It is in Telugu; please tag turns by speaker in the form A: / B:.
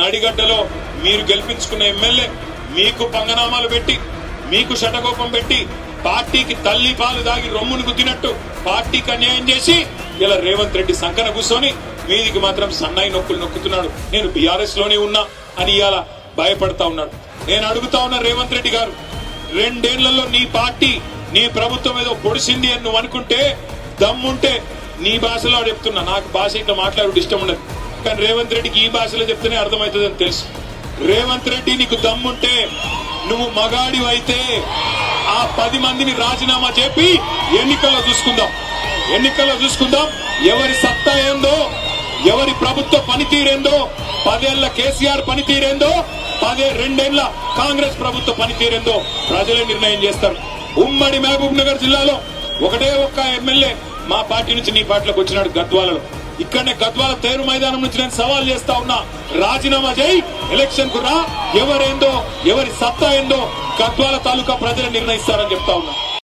A: నడిగడ్డలో మీరు గెలిపించుకున్న ఎమ్మెల్యే మీకు పంగనామాలు పెట్టి మీకు శటకోపం పెట్టి పార్టీకి తల్లి పాలు దాగి రొమ్మును గుద్దినట్టు పార్టీకి అన్యాయం చేసి ఇలా రేవంత్ రెడ్డి సంకన కూర్చొని మీదికి మాత్రం సన్నాయి నొక్కులు నొక్కుతున్నాడు. నేను బీఆర్ఎస్లోనే ఉన్నా అని ఇవాళ భయపడతా ఉన్నాడు. నేను అడుగుతా ఉన్నా రేవంత్ రెడ్డి గారు రెండేళ్ళలో నీ పార్టీ నీ ప్రభుత్వం ఏదో పొడిసింది అని నువ్వు అనుకుంటే దమ్ముంటే నీ భాషలో చెప్తున్నా. నాకు భాష ఇట్లా మాట్లాడు ఇష్టం ఉండదు. కానీ రేవంత్ రెడ్డికి ఈ భాషలో చెప్తేనే అర్థమవుతుందని తెలుసు. రేవంత్ రెడ్డి నీకు దమ్ముంటే నువ్వు మగాడి అయితే ఆ పది మందిని రాజీనామా చెప్పి ఎన్నికల్లో చూసుకుందాం. ఎన్నికల్లో చూసుకుందాం. ఎవరి సత్తా ఏందో ఎవరి ప్రభుత్వ పనితీరేందో పదేళ్ళ కేసీఆర్ పనితీరేందో పదే రెండేళ్ళ కాంగ్రెస్ ప్రభుత్వ పనితీరేందో ప్రజలే నిర్ణయం చేస్తారు. ఉమ్మడి మహబూబ్ నగర్ జిల్లాలో ఒకటే ఒక్క ఎమ్మెల్యే మా పార్టీ నుంచి నీ పార్టీలోకి వచ్చినాడు గద్వాలలో. ఇక్కడనే గద్వాల తేరు మైదానం నుంచి నేను సవాల్ చేస్తా ఉన్నా. రాజీనామా చేయి ఎలక్షన్కు రా. ఎవరేందో ఎవరి సత్తా ఏందో గద్వాల తాలూకా ప్రజలు నిర్ణయిస్తారని చెప్తా ఉన్నా.